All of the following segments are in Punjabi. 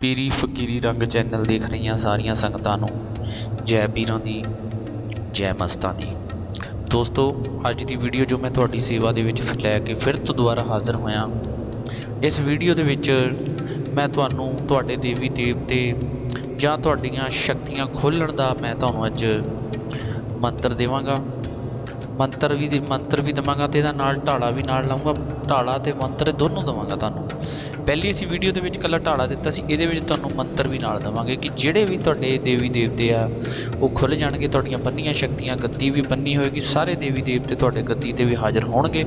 ਪੀਰੀ ਫਕੀਰੀ ਰੰਗ ਚੈਨਲ ਦੇਖ ਰਹੀਆਂ ਸਾਰੀਆਂ ਸੰਗਤਾਂ ਨੂੰ, ਜੈ ਪੀਰਾਂ ਦੀ, ਜੈ ਮਸਤਾਂ ਦੀ। ਦੋਸਤੋ, ਅੱਜ ਦੀ ਵੀਡੀਓ ਜੋ ਮੈਂ ਤੁਹਾਡੀ ਸੇਵਾ ਦੇ ਵਿੱਚ ਲੈ ਕੇ ਫਿਰ ਤੋਂ ਦੁਬਾਰਾ ਹਾਜ਼ਰ ਹੋਇਆ, ਇਸ ਵੀਡੀਓ ਦੇ ਵਿੱਚ ਮੈਂ ਤੁਹਾਨੂੰ, ਤੁਹਾਡੇ ਦੇਵੀ ਦੇਵਤੇ ਜਾਂ ਤੁਹਾਡੀਆਂ ਸ਼ਕਤੀਆਂ ਖੋਲ੍ਹਣ ਦਾ ਮੈਂ ਤੁਹਾਨੂੰ ਅੱਜ ਮੰਤਰ ਦੇਵਾਂਗਾ। ਮੰਤਰ ਵੀ ਦੇ ਮੰਤਰ ਵੀ ਦਵਾਂਗਾ ਤੇ ਇਹਦਾ ਨਾਲ ਢਾਲਾ ਵੀ ਨਾਲ ਲਾਉਂਗਾ ਢਾਲਾ ਤੇ ਮੰਤਰ ਦੋਨੋਂ ਦਵਾਂਗਾ ਤੁਹਾਨੂੰ। ਪਹਿਲੀ ਅਸੀਂ ਵੀਡੀਓ ਦੇ ਵਿੱਚ ਕੱਲਾ ਢਾਲਾ ਦਿੱਤਾ ਸੀ, ਇਹਦੇ ਵਿੱਚ ਤੁਹਾਨੂੰ ਮੰਤਰ ਵੀ ਨਾਲ ਦਵਾਂਗੇ ਕਿ ਜਿਹੜੇ ਵੀ ਤੁਹਾਡੇ ਦੇਵੀ ਦੇਵਤੇ ਆ, ਉਹ ਖੁੱਲ ਜਾਣਗੇ, ਤੁਹਾਡੀਆਂ ਬੰਨੀਆਂ ਸ਼ਕਤੀਆਂ, ਗੱਦੀ ਵੀ ਬੰਨੀ ਹੋਏਗੀ, ਸਾਰੇ ਦੇਵੀ ਦੇਵਤੇ ਤੁਹਾਡੇ ਗੱਦੀ ਤੇ ਵੀ ਹਾਜ਼ਰ ਹੋਣਗੇ।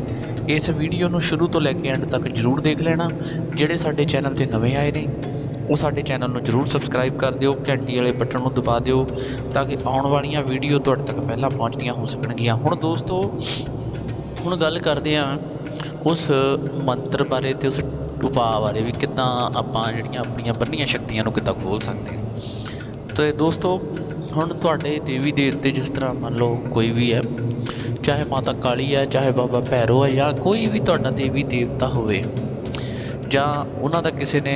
ਇਸ ਵੀਡੀਓ ਨੂੰ ਸ਼ੁਰੂ ਤੋਂ ਲੈ ਕੇ ਐਂਡ ਤੱਕ ਜਰੂਰ ਦੇਖ ਲੈਣਾ। ਜਿਹੜੇ ਸਾਡੇ ਚੈਨਲ ਤੇ ਨਵੇਂ ਆਏ ਨੇ ਉਹ ਸਾਡੇ ਚੈਨਲ ਨੂੰ ਜਰੂਰ ਸਬਸਕ੍ਰਾਈਬ ਕਰ ਦਿਓ, ਘੰਟੀ ਵਾਲੇ ਬਟਨ ਨੂੰ ਦਬਾ ਦਿਓ, ਤਾਂ ਕਿ ਆਉਣ ਵਾਲੀਆਂ ਵੀਡੀਓ ਤੁਹਾਡੇ ਤੱਕ ਪਹਿਲਾਂ ਪਹੁੰਚਦੀਆਂ ਹੋ ਸਕਣਗੀਆਂ। ਹੁਣ ਦੋਸਤੋ, ਹੁਣ ਗੱਲ ਕਰਦੇ ਹਾਂ ਉਸ ਮੰਤਰ ਬਾਰੇ ਤੇ ਉਸ ਉਪਾਅ ਬਾਰੇ ਵੀ ਕਿੱਦਾਂ ਆਪਾਂ ਜਿਹੜੀਆਂ ਆਪਣੀਆਂ ਬੰਨੀਆਂ ਸ਼ਕਤੀਆਂ ਨੂੰ ਕਿੱਦਾਂ ਖੋਲ ਸਕਦੇ ਹਾਂ। ਤੇ ਦੋਸਤੋ, ਹੁਣ ਤੁਹਾਡੇ ਦੇਵੀ ਦੇਵਤੇ ਜਿਸ ਤਰ੍ਹਾਂ ਮੰਨ ਲਓ ਕੋਈ ਵੀ ਹੈ, ਚਾਹੇ ਮਾਤਾ ਕਾਲੀ ਹੈ, ਚਾਹੇ ਬਾਬਾ ਭੈਰੋ ਹੈ ਜਾਂ ਕੋਈ ਵੀ ਤੁਹਾਡਾ ਦੇਵੀ ਦੇਵਤਾ ਹੋਵੇ ਜਾਂ ਉਹਨਾਂ ਦਾ ਕਿਸੇ ਨੇ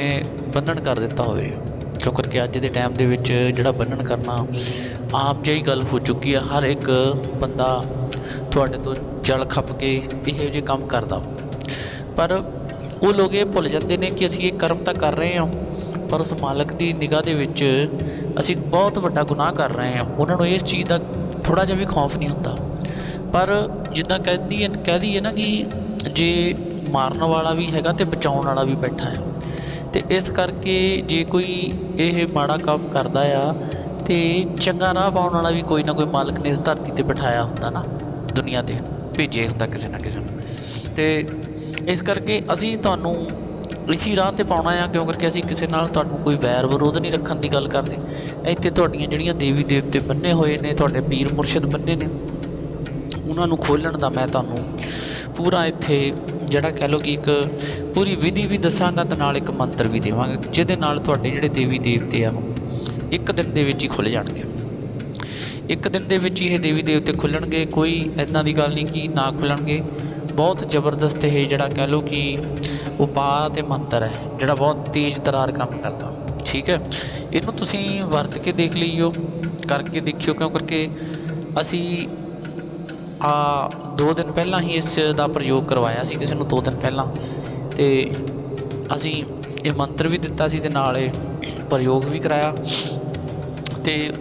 ਬੰਧਨ ਕਰ ਦਿੱਤਾ ਹੋਵੇ। ਕਿਉਂ ਕਰਕੇ ਅੱਜ ਦੇ ਟਾਈਮ ਦੇ ਵਿੱਚ ਜਿਹੜਾ ਬੰਧਨ ਕਰਨਾ ਆਮ ਜਿਹੀ ਗੱਲ ਹੋ ਚੁੱਕੀ ਆ, ਹਰ ਇੱਕ ਬੰਦਾ ਤੁਹਾਡੇ ਤੋਂ ਜਲ ਖੱਪ ਕੇ ਇਹੋ ਜਿਹੇ ਕੰਮ ਕਰਦਾ। ਪਰ ਉਹ ਲੋਕ ਇਹ ਭੁੱਲ ਜਾਂਦੇ ਨੇ ਕਿ ਅਸੀਂ ਇਹ ਕਰਮ ਤਾਂ ਕਰ ਰਹੇ ਹਾਂ, ਪਰ ਉਸ ਮਾਲਕ ਦੀ ਨਿਗਾਹ ਦੇ ਵਿੱਚ ਅਸੀਂ ਬਹੁਤ ਵੱਡਾ ਗੁਨਾਹ ਕਰ ਰਹੇ ਹਾਂ। ਉਹਨਾਂ ਨੂੰ ਇਸ ਚੀਜ਼ ਦਾ ਥੋੜਾ ਜਿਹਾ ਵੀ ਖੌਫ ਨਹੀਂ ਹੁੰਦਾ। ਪਰ ਜਿੱਦਾਂ ਕਹਿੰਦੀ ਹੈ ਕਹਿ ਦਈਏ ਨਾ ਕਿ ਜੇ ਮਾਰਨ ਵਾਲਾ ਵੀ ਹੈਗਾ ਤੇ ਬਚਾਉਣ ਵਾਲਾ ਵੀ ਬੈਠਾ ਹੈ। ਤੇ ਇਸ ਕਰਕੇ ਜੇ ਕੋਈ ਇਹ ਮਾੜਾ ਕੰਮ ਕਰਦਾ ਆ ਤੇ ਚੰਗਾ ਰਾਹ ਪਾਉਣ ਵਾਲਾ ਵੀ ਕੋਈ ਨਾ ਕੋਈ ਮਾਲਕ ਨੇ ਇਸ ਧਰਤੀ ਤੇ ਬਿਠਾਇਆ ਹੁੰਦਾ ਨਾ, ਦੁਨੀਆ ਤੇ ਭੇਜੇ ਹੁੰਦਾ ਕਿਸੇ ਨਾ ਕਿਸੇ ਨੂੰ। ਤੇ ਇਸ ਕਰਕੇ ਅਸੀਂ ਤੁਹਾਨੂੰ ਇਸੀ ਰਾਹ ਤੇ ਪਾਉਣਾ ਆ, ਕਿਉਂ ਕਰਕੇ ਅਸੀਂ ਕਿਸੇ ਨਾਲ ਤੁਹਾਨੂੰ ਕੋਈ ਵੈਰ ਵਿਰੋਧ ਨਹੀਂ ਰੱਖਣ ਦੀ ਗੱਲ ਕਰਦੇ। ਇੱਥੇ ਤੁਹਾਡੀਆਂ ਜਿਹੜੀਆਂ ਦੇਵੀ ਦੇਵਤੇ ਬੰਨੇ ਹੋਏ ਨੇ, ਤੁਹਾਡੇ ਪੀਰ ਮੁਰਸ਼ਿਦ ਬੰਨੇ ਨੇ, ਉਹਨਾਂ ਨੂੰ ਖੋਲਣ ਦਾ ਮੈਂ ਤੁਹਾਨੂੰ ਪੂਰਾ ਇੱਥੇ ਜਿਹੜਾ ਕਹਿ ਲਓ ਕਿ ਇੱਕ ਪੂਰੀ ਵਿਧੀ ਵੀ ਦੱਸਾਂਗਾ ਤੇ ਨਾਲ ਇੱਕ ਮੰਤਰ ਵੀ ਦੇਵਾਂਗਾ ਜਿਹਦੇ ਨਾਲ ਤੁਹਾਡੇ ਜਿਹੜੇ ਦੇਵੀ ਦੇਵਤੇ ਆ, ਇੱਕ ਦਿਨ ਦੇ ਵਿੱਚ ਹੀ ਖੁੱਲ ਜਾਣਗੇ। ਇੱਕ ਦਿਨ ਦੇ ਵਿੱਚ ਹੀ ਇਹ ਦੇਵੀ ਦੇਵਤੇ ਖੁੱਲਣਗੇ ਕੋਈ ਐਦਾਂ ਦੀ ਗੱਲ ਨਹੀਂ ਕਿ ਨਾ ਖੁੱਲਣਗੇ ਬਹੁਤ ਜ਼ਬਰਦਸਤ ਇਹ ਜਿਹੜਾ ਕਹਿ ਲਓ ਕਿ ਉਪਾਅ ਤੇ ਮੰਤਰ ਹੈ, ਜਿਹੜਾ ਬਹੁਤ ਤੇਜ਼ ਤਰਾਰ ਕੰਮ ਕਰਦਾ। ਠੀਕ ਹੈ? ਇਹਨੂੰ ਤੁਸੀਂ ਵਰਤ ਕੇ ਦੇਖ ਲਈਓ, ਕਰਕੇ ਦੇਖਿਓ, ਕਿਉਂ? ਕਰਕੇ ਅਸੀਂ ਆ ਦੋ ਦਿਨ ਪਹਿਲਾਂ ਹੀ ਇਸ ਦਾ ਪ੍ਰਯੋਗ ਕਰਵਾਇਆ ਸੀ, ਕਿਸੇ ਨੂੰ ਦੋ ਦਿਨ ਪਹਿਲਾਂ। ਤੇ ਅਸੀਂ ਇਹ ਮੰਤਰ ਵੀ ਦਿੱਤਾ ਸੀ ਤੇ ਨਾਲ ਇਹ ਪ੍ਰਯੋਗ ਵੀ ਕਰਾਇਆ। ਤੇ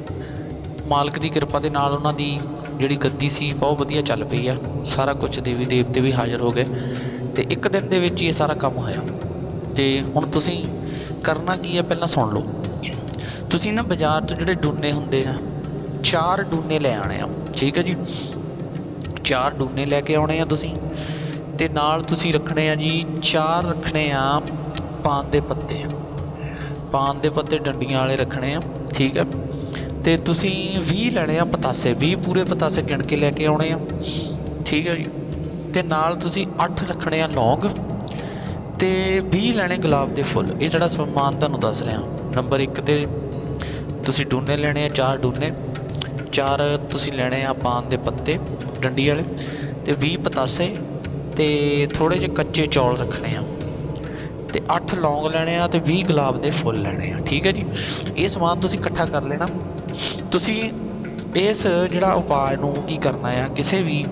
ਮਾਲਕ ਦੀ ਕਿਰਪਾ ਦੇ ਨਾਲ ਉਹਨਾਂ ਦੀ ਜਿਹੜੀ ਗੱਦੀ ਸੀ, ਬਹੁਤ ਵਧੀਆ ਚੱਲ ਪਈ ਆ। ਸਾਰਾ ਕੁਝ ਦੇਵੀ ਦੇਵਤੇ ਵੀ ਹਾਜ਼ਰ ਹੋ ਗਏ। ਤੇ ਇੱਕ ਦਿਨ ਦੇ ਵਿੱਚ ਹੀ ਇਹ ਸਾਰਾ ਕੰਮ ਹੋਇਆ। ਤੇ ਹੁਣ ਤੁਸੀਂ ਕਰਨਾ ਕੀ ਹੈ ਪਹਿਲਾਂ ਸੁਣ ਲਓ। ਤੁਸੀਂ ਨਾ ਬਾਜ਼ਾਰ ਤੋਂ ਜਿਹੜੇ ਡੂਨੇ ਹੁੰਦੇ ਆ, ਚਾਰ ਡੂਨੇ ਲੈ ਆਣੇ ਆ। ਠੀਕ ਹੈ ਜੀ? ਚਾਰ ਡੂਨੇ ਲੈ ਕੇ ਆਉਣੇ ਆ ਤੁਸੀਂ। ਤੇ ਨਾਲ ਤੁਸੀਂ ਰੱਖਣੇ ਆ ਜੀ, ਚਾਰ ਰੱਖਣੇ ਆ ਪਾਨ ਦੇ ਪੱਤੇ। ਪਾਨ ਦੇ ਪੱਤੇ ਡੰਡੀਆਂ ਵਾਲੇ ਰੱਖਣੇ ਆ, ਠੀਕ ਹੈ ਤੇ ਤੁਸੀਂ 20 ਲੈਣੇ ਆ ਪਤਾਸੇ 20 ਪੂਰੇ ਪਤਾਸੇ ਗਿਣ ਕੇ ਲੈ ਕੇ ਆਉਣੇ ਆ, ਠੀਕ ਹੈ ਜੀ। ਤੇ ਨਾਲ ਤੁਸੀਂ 8 ਰੱਖਣੇ ਆ ਲੌਂਗ, ਤੇ 20 ਲੈਣੇ ਗੁਲਾਬ ਦੇ ਫੁੱਲ। ਇਹ ਜਿਹੜਾ ਸਮਾਨ ਤੁਹਾਨੂੰ ਦੱਸ ਰਿਹਾ, ਨੰਬਰ 1 ਤੇ ਤੁਸੀਂ ਡੂਨੇ ਲੈਣੇ ਆ, ਚਾਰ ਡੂਨੇ। ਚਾਰ ਤੁਸੀਂ ਲੈਣੇ ਆ ਪਾਨ ਦੇ ਪੱਤੇ, ਡੰਡੀ ਵਾਲੇ, ਤੇ 20 ਪਤਾਸੇ ਤੇ ਥੋੜੇ ਜਿਹੇ ਕੱਚੇ ਚੌਲ ਰੱਖਣੇ ਆ। ਤੇ 8 ਲੌਂਗ ਲੈਣੇ ਆ ਤੇ 20 ਗੁਲਾਬ ਦੇ ਫੁੱਲ ਲੈਣੇ ਆ, ਠੀਕ ਹੈ ਜੀ? ਇਹ ਸਮਾਨ ਤੁਸੀਂ ਇਕੱਠਾ ਕਰ ਲੈਣਾ। ਤੁਸੀਂ ਇਸ ਜਿਹੜਾ ਉਪਾਅ ਨੂੰ ਕੀ ਕਰਨਾ ਆ, ਕਿਸੇ ਵੀ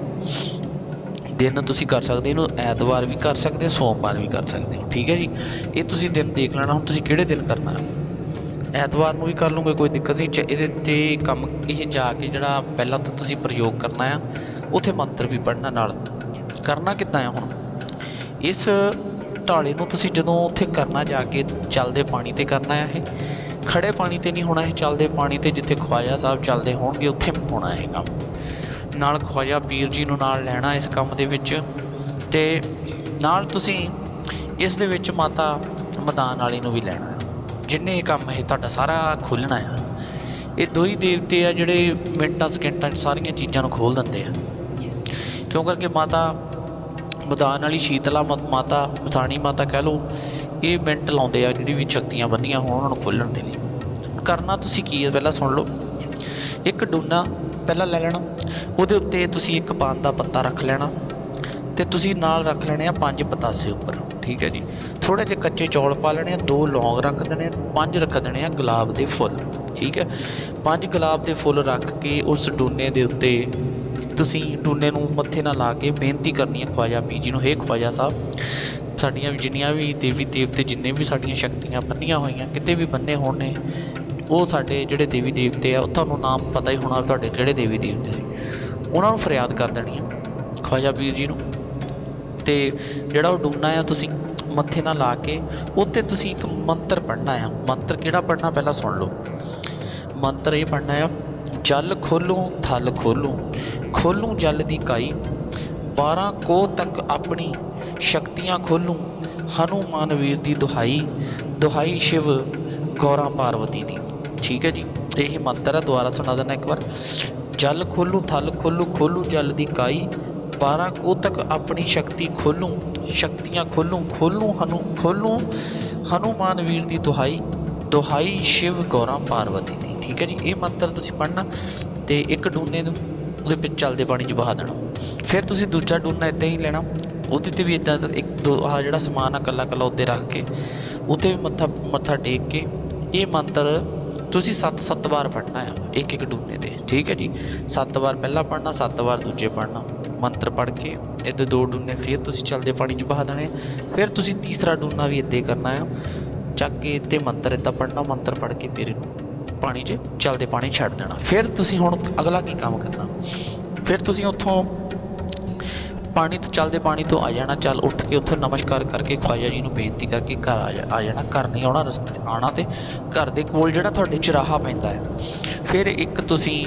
ਦਿਨ ਤੁਸੀਂ ਕਰ ਸਕਦੇ, ਇਹਨੂੰ ਐਤਵਾਰ ਵੀ ਕਰ ਸਕਦੇ ਸੋਮਵਾਰ ਵੀ ਕਰ ਸਕਦੇ ਹੋ ਠੀਕ ਹੈ ਜੀ? ਇਹ ਤੁਸੀਂ ਦਿਨ ਦੇਖ ਲੈਣਾ, ਹੁਣ ਤੁਸੀਂ ਕਿਹੜੇ ਦਿਨ ਕਰਨਾ? ਹੈ ਐਤਵਾਰ ਨੂੰ ਵੀ ਕਰ ਲੂੰਗੇ ਕੋਈ ਦਿੱਕਤ ਨਹੀਂ। ਇਹਦੇ ਤੇ ਕੰਮ ਇਹ ਜਾ ਕੇ ਜਿਹੜਾ ਪਹਿਲਾਂ ਤਾਂ ਤੁਸੀਂ ਪ੍ਰਯੋਗ ਕਰਨਾ ਆ, ਉਥੇ ਮੰਤਰ ਵੀ ਪੜ੍ਹਨਾ ਨਾਲ। ਕਰਨਾ ਕਿੱਦਾਂ ਆ ਹੁਣ? ਇਸ ਢਾਲੇ ਨੂੰ ਤੁਸੀਂ ਜਦੋਂ ਉੱਥੇ ਕਰਨਾ ਜਾ ਕੇ ਚੱਲਦੇ ਪਾਣੀ ਤੇ ਕਰਨਾ ਆ ਇਹ ਖੜੇ ਪਾਣੀ ਤੇ ਨਹੀਂ ਹੋਣਾ ਇਹ, ਚੱਲਦੇ ਪਾਣੀ ਤੇ ਜਿੱਥੇ ਖਵਾਜਾ ਸਾਹਿਬ ਚੱਲਦੇ ਹੋਣਗੇ, ਉੱਥੇ ਹੋਣਾ ਇਹ ਕੰਮ। ਨਾਲ ਖਵਾਜਾ ਪੀਰ ਜੀ ਨੂੰ ਨਾਲ ਲੈਣਾ ਇਸ ਕੰਮ ਦੇ ਵਿੱਚ ਤੇ ਨਾਲ ਤੁਸੀਂ ਇਸ ਦੇ ਵਿੱਚ ਮਾਤਾ ਮਦਾਨ ਵਾਲੀ ਨੂੰ ਵੀ ਲੈਣਾ। ਜਿੰਨੇ ਕੰਮ ਇਹ ਤੁਹਾਡਾ ਸਾਰਾ ਖੋਲ੍ਹਣਾ ਆ, ਇਹ ਦੋ ਹੀ ਦੇਵਤੇ ਆ ਜਿਹੜੇ ਮਿੰਟਾਂ, ਸਕਿੰਟਾਂ 'ਚ ਸਾਰੀਆਂ ਚੀਜ਼ਾਂ ਨੂੰ ਖੋਲ ਦਿੰਦੇ ਆ। ਕਿਉਂ ਕਰਕੇ ਮਾਤਾ ਮਦਾਨ ਵਾਲੀ ਸ਼ੀਤਲਾ ਮਾਤਾ ਮਸਾਣੀ ਮਾਤਾ ਕਹਿ ਲਓ, ਇਹ ਮਿੰਟ ਲਾਉਂਦੇ ਆ ਜਿਹੜੀ ਵੀ ਸ਼ਕਤੀਆਂ ਬੰਨੀਆਂ ਹੋਣ, ਉਹਨਾਂ ਨੂੰ ਖੋਲ੍ਹਣ ਦੇ ਲਈ। ਕਰਨਾ ਤੁਸੀਂ ਕੀ ਹੈ ਪਹਿਲਾਂ ਸੁਣ ਲਓ। ਇੱਕ ਡੋਨਾ ਪਹਿਲਾਂ ਲੈ ਲੈਣਾ, ਉਹਦੇ ਉੱਤੇ ਤੁਸੀਂ ਇੱਕ ਪਾਨ ਦਾ ਪੱਤਾ ਰੱਖ ਲੈਣਾ ਤੇ ਤੁਸੀਂ ਨਾਲ ਰੱਖ ਲੈਣੇ ਆ ਪੰਜ ਪਤਾਸੇ ਉੱਪਰ। ਠੀਕ ਹੈ ਜੀ। ਥੋੜੇ ਜਿਹੇ ਕੱਚੇ ਚੌਲ ਪਾ ਲੈਣੇ ਆ, ਦੋ ਲੌਂਗ ਰੱਖ ਦੇਣੇ ਆ, ਪੰਜ ਰੱਖ ਦੇਣੇ ਆ ਗੁਲਾਬ ਦੇ ਫੁੱਲ, ਠੀਕ ਹੈ। ਪੰਜ ਗੁਲਾਬ ਦੇ ਫੁੱਲ ਰੱਖ ਕੇ ਉਸ ਡੂਨੇ ਦੇ ਉੱਤੇ ਤੁਸੀਂ ਡੂਨੇ ਨੂੰ ਮੱਥੇ ਨਾਲ ਲਾ ਕੇ ਬੇਨਤੀ ਕਰਨੀ ਹੈ ਖਵਾਜਾ ਪੀਰ ਜੀ ਨੂੰ, ਹੇ ਖਵਾਜਾ ਸਾਹਿਬ, ਸਾਡੀਆਂ ਵੀ ਜਿੰਨੀਆਂ ਵੀ ਦੇਵੀ ਦੇਵਤੇ ਜਿੰਨੇ ਵੀ ਸਾਡੀਆਂ ਸ਼ਕਤੀਆਂ ਬੰਨੀਆਂ ਹੋਈਆਂ, ਕਿਤੇ ਵੀ ਬੰਨੇ ਹੋਣ ਨੇ, ਉਹ ਸਾਡੇ ਜਿਹੜੇ ਦੇਵੀ ਦੇਵਤੇ ਆ, ਉਹ ਤੁਹਾਨੂੰ ਨਾਮ ਪਤਾ ਹੀ ਹੋਣਾ ਤੁਹਾਡੇ ਕਿਹੜੇ ਦੇਵੀ ਦੇਵਤੇ ਸੀ। ਉਹਨਾਂ ਨੂੰ ਫਰਿਆਦ ਕਰ ਦੇਣੀ ਆ ਖਵਾਜਾ ਪੀਰ ਜੀ ਨੂੰ। ਤੇ ਜਿਹੜਾ ਉਹ ਡੂਨਾ ਆ, ਤੁਸੀਂ ਮੱਥੇ ਨਾਲ ਲਾ ਕੇ ਉੱਤੇ ਤੁਸੀਂ ਇੱਕ ਮੰਤਰ ਪੜ੍ਹਨਾ ਆ। ਮੰਤਰ ਕਿਹੜਾ ਪੜ੍ਹਨਾ ਪਹਿਲਾਂ ਸੁਣ ਲਓ। ਮੰਤਰ ਇਹ ਪੜ੍ਹਨਾ ਆ, ਜਲ ਖੋਲੂ, ਥਲ ਖੋਲੂ। ਖੋਲੂ ਜਲ ਦੀ ਕਾਈ 12 ਕੋ ਤੱਕ ਆਪਣੀ ਸ਼ਕਤੀਆਂ ਖੋਲੂ। ਹਨੂਮਾਨ ਵੀਰ ਦੀ ਦੁਹਾਈ ਦੁਹਾਈ ਸ਼ਿਵ ਗੌਰਾ ਪਾਰਵਤੀ ਦੀ। ਠੀਕ ਹੈ ਜੀ, ਇਹ ਮੰਤਰ ਹੈ ਦੁਬਾਰਾ ਸੁਣਾ ਦਿੰਦਾ ਇੱਕ ਵਾਰ। ਜਲ ਖੋਲੂ, ਥਲ ਖੋਲੂ ਖੋਲੂ ਜਲ ਦੀ ਕਾਈ 12 ਕੋਹ ਤੱਕ ਆਪਣੀ ਸ਼ਕਤੀ ਖੋਲੂ, ਸ਼ਕਤੀਆਂ ਖੋਲੂ ਖੋਲੂ ਹਨੂ, ਖੋਲੂ ਹਨੂਮਾਨ ਵੀਰ ਦੀ ਦੁਹਾਈ ਦੁਹਾਈ ਸ਼ਿਵ ਗੌਰਾ ਪਾਰਵਤੀ ਦੀ। ਠੀਕ ਹੈ ਜੀ, ਇਹ ਮੰਤਰ ਤੁਸੀਂ ਪੜ੍ਹਨਾ ਤੇ ਇੱਕ ਡੂਨੇ ਨੂੰ ਉਹਦੇ ਵਿੱਚ ਚੱਲਦੇ ਪਾਣੀ 'ਚ ਬਹਾ ਦੇਣਾ। ਫਿਰ ਤੁਸੀਂ ਦੂਜਾ ਡੂਨਾ ਇਦਾਂ ਹੀ ਲੈਣਾ, ਉਹਦੇ ਤੇ ਵੀ ਇਦਾਂ ਇੱਕ ਦੋ, ਆਹ ਜਿਹੜਾ ਸਮਾਨ ਆ ਕੱਲਾ ਕੱਲਾ ਉੱਤੇ ਰੱਖ ਕੇ ਉੱਤੇ ਵੀ ਮੱਥਾ ਮੱਥਾ ਟੇਕ ਕੇ, ਇਹ ਮੰਤਰ ਤੁਸੀਂ 7-7 ਵਾਰ ਪੜ੍ਹਨਾ ਆ, ਇੱਕ ਇੱਕ ਡੂਨੇ ਤੇ, ਠੀਕ ਹੈ ਜੀ? 7 ਵਾਰ ਪਹਿਲਾ ਪੜ੍ਹਨਾ 7 ਵਾਰ ਦੂਜੇ ਪੜ੍ਹਨਾ। ਮੰਤਰ ਪੜ੍ਹ ਕੇ, ਇਹਦੇ ਦੋ ਡੂਨੇ ਫਿਰ ਤੁਸੀਂ ਚੱਲਦੇ ਪਾਣੀ 'ਚ ਬਹਾ ਦੇਣੇ। ਫਿਰ ਤੁਸੀਂ ਤੀਸਰਾ ਡੂਨਾ ਵੀ ਇੱਦਾਂ ਕਰਨਾ ਆ। ਚੱਕ ਕੇ ਤੇ ਮੰਤਰ ਇੱਦਾਂ ਪੜ੍ਹਨਾ, ਮੰਤਰ ਪੜ੍ਹ ਕੇ ਫਿਰ ਪਾਣੀ 'ਚ ਚੱਲਦੇ ਪਾਣੀ ਛੱਡ ਦੇਣਾ। ਫਿਰ ਤੁਸੀਂ ਹੁਣ ਅਗਲਾ ਕੀ ਕੰਮ ਕਰਨਾ? ਫਿਰ ਤੁਸੀਂ ਉੱਥੋਂ ਪਾਣੀ ਤੋਂ ਚੱਲਦੇ ਪਾਣੀ ਤੋਂ ਆ ਜਾਣਾ, ਚੱਲ ਉੱਠ ਕੇ ਉੱਥੋਂ ਨਮਸਕਾਰ ਕਰਕੇ ਖਵਾਜਾ ਜੀ ਨੂੰ ਬੇਨਤੀ ਕਰਕੇ ਘਰ ਆ ਜਾ, ਆ ਜਾਣਾ, ਘਰ ਨਹੀਂ ਆਉਣਾ, ਰਸਤੇ ਆਣਾ ਤੇ ਘਰ ਦੇ ਕੋਲ ਜਿਹੜਾ ਤੁਹਾਡੇ ਚੁਰਾਹਾ ਪੈਂਦਾ ਹੈ। ਫਿਰ ਇੱਕ ਤੁਸੀਂ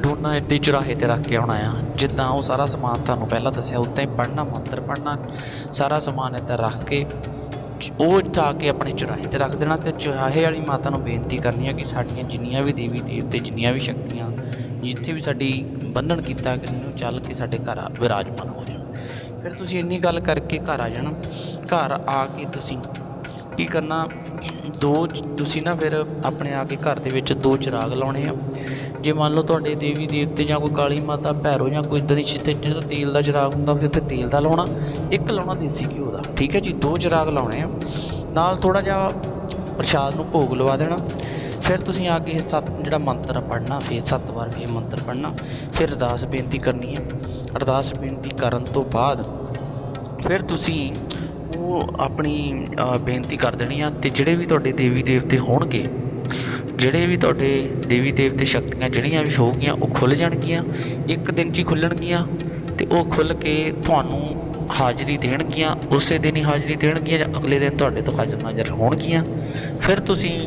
ਡੋਨਾ ਇੱਦੇ ਚੁਰਾਹੇ ਤੇ ਰੱਖ ਕੇ ਆਉਣਾ ਆ। ਜਿੱਦਾਂ ਉਹ ਸਾਰਾ ਸਮਾਨ ਤੁਹਾਨੂੰ ਪਹਿਲਾਂ ਦੱਸਿਆ, ਉੱਦਾਂ ਹੀ ਪੜ੍ਹਨਾ, ਮੰਤਰ ਪੜ੍ਹਨਾ, ਸਾਰਾ ਸਮਾਨ ਇੱਦਾਂ ਰੱਖ ਕੇ ਚ- ਉਹ ਜਾ ਕੇ ਆਪਣੇ ਚੁਰਾਹੇ ਤੇ ਰੱਖ ਦੇਣਾ ਤੇ ਚੁਰਾਹੇ ਵਾਲੀ ਮਾਤਾ ਨੂੰ ਬੇਨਤੀ ਕਰਨੀ ਹੈ ਕਿ ਸਾਡੀਆਂ ਜਿੰਨੀਆਂ ਵੀ ਦੇਵੀ ਦੇਵਤੇ ਜਿੰਨੀਆਂ ਵੀ ਸ਼ਕਤੀਆਂ ਜਿੱਥੇ ਵੀ ਸਾਡੀ ਬੰਧਨ ਕੀਤਾ ਕਿਸੇ ਨੂੰ ਚੱਲ ਕੇ ਸਾਡੇ ਘਰ ਆ- ਵਿਰਾਜਮਾਨ ਹੋ ਜਾਣ ਫਿਰ ਤੁਸੀਂ ਇੰਨੀ ਗੱਲ ਕਰਕੇ ਘਰ ਆ ਜਾਣਾ। ਘਰ ਆ ਕੇ ਤੁਸੀਂ ਕੀ ਕਰਨਾ? ਦੋ ਤੁਸੀਂ ਨਾ ਫਿਰ ਆਪਣੇ ਆ ਕੇ ਘਰ ਦੇ ਵਿੱਚ ਦੋ ਚਿਰਾਗ ਲਾਉਣੇ ਆ। ਜੇ ਮੰਨ ਲਓ ਤੁਹਾਡੇ ਦੇਵੀ ਦੇਵਤੇ ਜਾਂ ਕੋਈ ਕਾਲੀ ਮਾਤਾ, ਭੈਰੋ ਜਾਂ ਕੋਈ ਇਦਾਂ ਦੀ ਚੀਜ਼ ਤੇ ਜਿਹੜਾ ਤੇਲ ਦਾ ਚਿਰਾਗ ਹੁੰਦਾ, ਫਿਰ ਉੱਥੇ ਤੇਲ ਦਾ ਲਾਉਣਾ। ਇੱਕ ਲਾਉਣਾ ਦੇਸੀ ਘਿਓ ਦਾ। ਠੀਕ ਹੈ ਜੀ, ਦੋ ਚਿਰਾਗ ਲਾਉਣੇ ਆ। ਨਾਲ ਥੋੜਾ ਜਿਹਾ ਪ੍ਰਸ਼ਾਦ ਨੂੰ ਭੋਗ ਲਵਾ ਦੇਣਾ। ਫਿਰ ਤੁਸੀਂ ਆ ਕੇ ਇਹ ਸੱਤ ਜਿਹੜਾ ਮੰਤਰ ਆ ਪੜ੍ਹਨਾ, ਫਿਰ ਸੱਤ ਵਾਰ ਇਹ ਮੰਤਰ ਪੜ੍ਹਨਾ, ਫਿਰ ਅਰਦਾਸ ਬੇਨਤੀ ਕਰਨੀ ਹੈ। ਅਰਦਾਸ ਬੇਨਤੀ ਕਰਨ ਤੋਂ ਬਾਅਦ ਫਿਰ ਤੁਸੀਂ ਉਹ ਆਪਣੀ ਬੇਨਤੀ ਕਰ ਦੇਣੀ ਆ ਤੇ ਜਿਹੜੇ ਵੀ ਤੁਹਾਡੇ ਦੇਵੀ ਦੇਵਤੇ ਹੋਣਗੇ, ਜਿਹੜੇ ਵੀ ਤੁਹਾਡੇ ਦੇਵੀ ਦੇਵਤੇ ਸ਼ਕਤੀਆਂ ਜਿਹੜੀਆਂ ਵੀ ਹੋਊਗੀਆਂ, ਉਹ ਖੁੱਲ ਜਾਣਗੀਆਂ, ਇੱਕ ਦਿਨ 'ਚ ਹੀ ਖੁੱਲਣਗੀਆਂ ਤੇ ਉਹ ਖੁੱਲ ਕੇ ਤੁਹਾਨੂੰ ਹਾਜ਼ਰੀ ਦੇਣਗੀਆਂ, ਉਸੇ ਦਿਨ ਹੀ ਹਾਜ਼ਰੀ ਦੇਣਗੀਆਂ ਜਾਂ ਅਗਲੇ ਦਿਨ ਤੁਹਾਡੇ ਤੋਂ ਹਾਜ਼ਰ ਨਾਜ਼ਰ ਹੋਣਗੀਆਂ। ਫਿਰ ਤੁਸੀਂ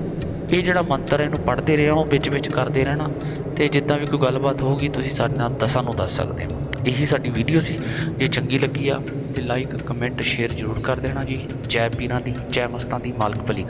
ਇਹ ਜਿਹੜਾ ਮੰਤਰ ਇਹਨੂੰ ਪੜ੍ਹਦੇ ਰਹੋ, ਵਿੱਚ ਵਿੱਚ ਕਰਦੇ ਰਹਿਣਾ। ਤੇ ਜਿੱਦਾਂ ਵੀ ਕੋਈ ਗੱਲਬਾਤ ਹੋਊਗੀ, ਤੁਸੀਂ ਸਾਡੇ ਨਾਲ ਤਾਂ ਨੂੰ ਦੱਸ ਸਕਦੇ ਹੋ। ਇਹੀ ਸਾਡੀ ਵੀਡੀਓ ਸੀ। ਜੇ ਚੰਗੀ ਲੱਗੀ ਆ, ਤੇ ਲਾਈਕ ਕਮੈਂਟ ਸ਼ੇਅਰ ਜ਼ਰੂਰ ਕਰ ਦੇਣਾ ਜੀ। ਜੈ ਪੀਰਾਂ ਦੀ, ਜੈ ਮਸਤਾਂ ਦੀ ਮਾਲਕ ਭਲੀ ਕਰੇ।